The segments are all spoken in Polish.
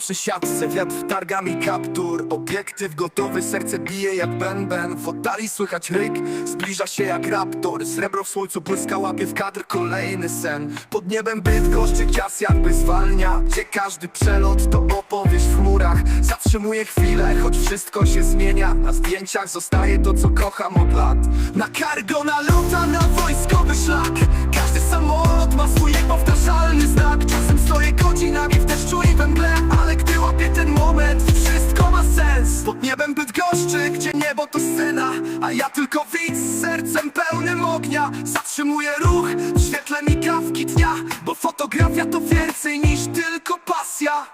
przy siatce, wiatr targa mi kaptur. Obiektyw gotowy, serce bije jak bęben W oddali słychać ryk, zbliża się jak raptor. Srebro w słońcu błyska, łapie w kadr kolejny sen. Pod niebem Bydgoszczy gwiazd jakby zwalnia. Gdzie każdy przelot to opowieść w chmurach. Zatrzymuję chwilę, choć wszystko się zmienia. Na zdjęciach zostaje to co kocham od lat. Na cargo nalota na wojskowy szlak. Każdy samolot ma swój niepowtarzalny znak. Czasem stoję godzinami w deszczu i we mgle Ale gdy łapię ten moment, wszystko ma sens. Pod niebem Bydgoszczy, gdzie niebo to scena A ja tylko widz z sercem pełnym ognia. Zatrzymuję ruch w świetle migawki dnia Bo fotografia to więcej niż tylko pasja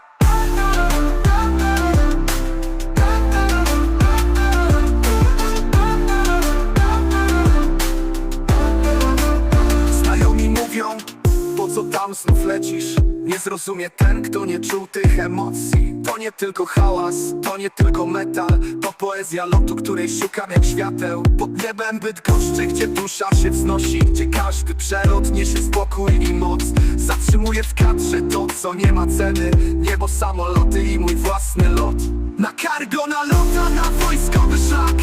tam znów lecisz? Nie zrozumie ten, kto nie czuł tych emocji. To nie tylko hałas, to nie tylko metal. To poezja lotu, której szukam jak świateł. Pod niebem Bydgoszczy, gdzie dusza się wznosi. Gdzie każdy przelot niesie spokój i moc. Zatrzymuję w kadrze to, co nie ma ceny. Niebo, samoloty i mój własny lot. Na cargo nalota, na wojskowy szlak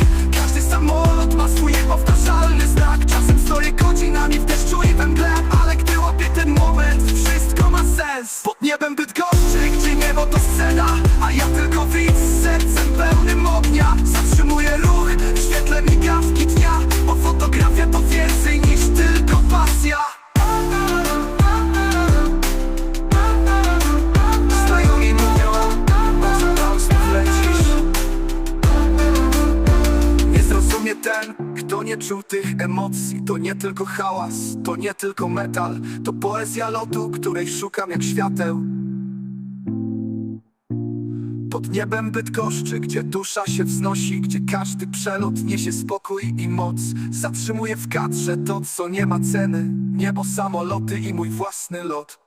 samolot ma swój niepowtarzalny znak. Czasem stoję godzinami w deszczu i we mgle Ale gdy łapię ten moment, wszystko ma sens. Pod niebem Bydgoszczy, gdzie niebo to scena tylko hałas, to nie tylko metal. To poezja lotu, której szukam jak świateł. Pod niebem Bydgoszczy, gdzie dusza się wznosi Gdzie każdy przelot niesie spokój i moc. Zatrzymuję w kadrze to, co nie ma ceny. Niebo, samoloty i mój własny lot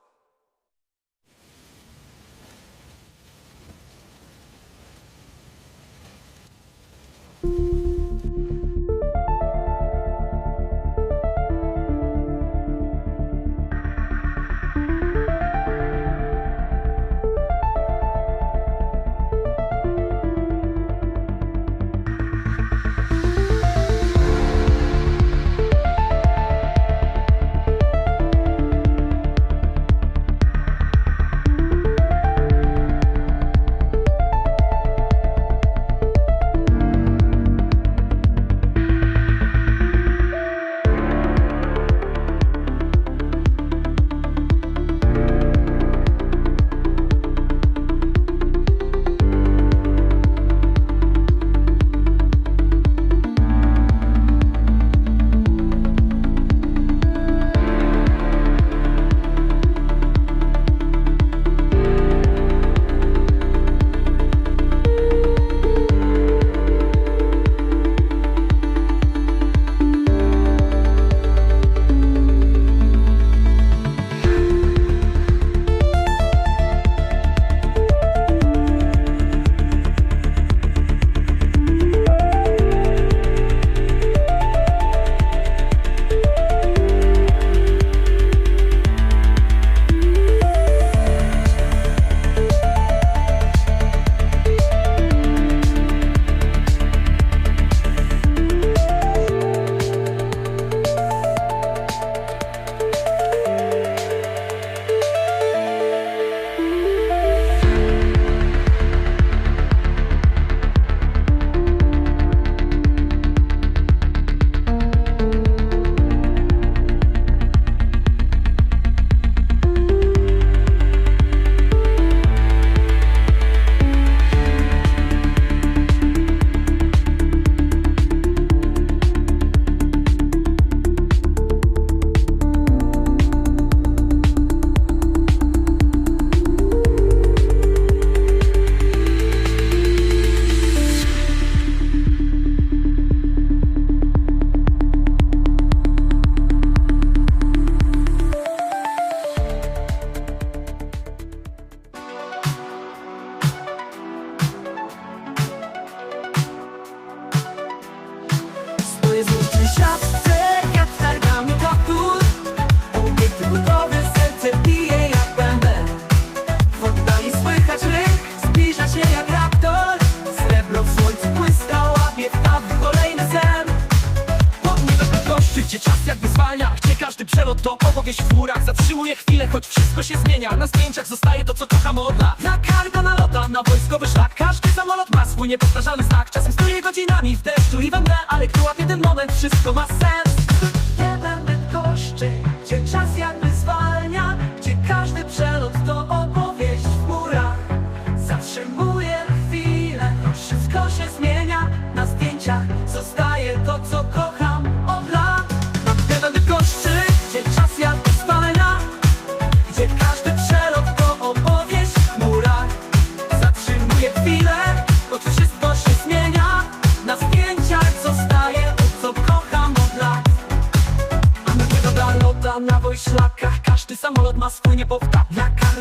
Przelot to opowieść w chmurach Zatrzymuje chwilę, choć wszystko się zmienia. Na zdjęciach zostaje to, co kocham od lat Na kargo nalota, na wojskowy szlak. Każdy samolot ma swój niepowtarzalny znak. Czasem stoi godzinami w deszczu i we Ale gdy łapie ten moment, wszystko ma sens. Będę koszczy, gdzie czas jakby zwalnia Gdzie każdy przelot to opowieść w chmurach Zatrzymuje chwilę, wszystko się zmienia. Na zdjęciach zostaje to, co kocham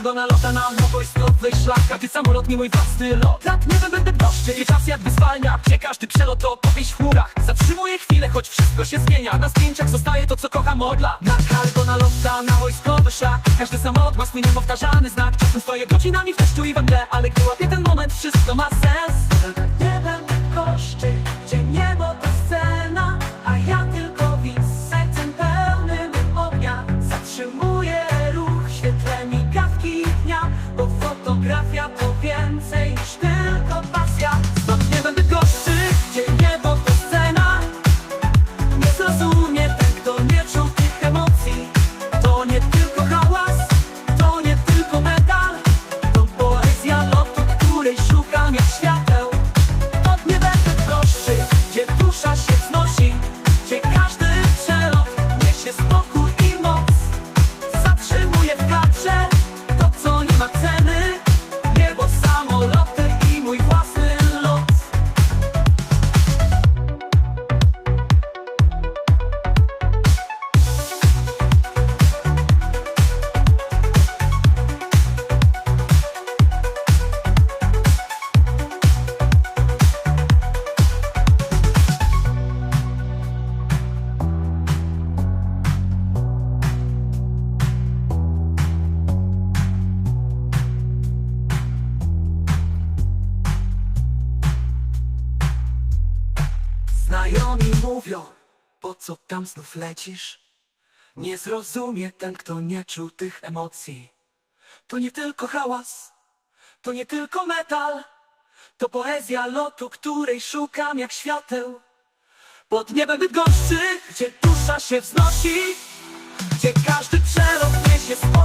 Na cargo na lota na wojskowych szlakach Gdy samolot nie mój własny lot. Lat nie będę goszczy i czas jakby zwalnia Gdzie każdy przelot to opowieść w chmurach. Zatrzymuje chwilę, choć wszystko się zmienia. Na zdjęciach zostaje to, co kocham od lat. Na cargo na lota na wojskowy szlak. Każdy samolot ma swój niepowtarzalny znak. Czasem stoję godzinami w deszczu i we Ale gdy łapię ten moment, wszystko ma sens. Nie co tam znów lecisz? Nie zrozumie ten, kto nie czuł tych emocji. To nie tylko hałas, to nie tylko metal, to poezja lotu, której szukam jak świateł. Pod niebem Bydgoszczy, gdzie dusza się wznosi, gdzie każdy przelot niesie spokój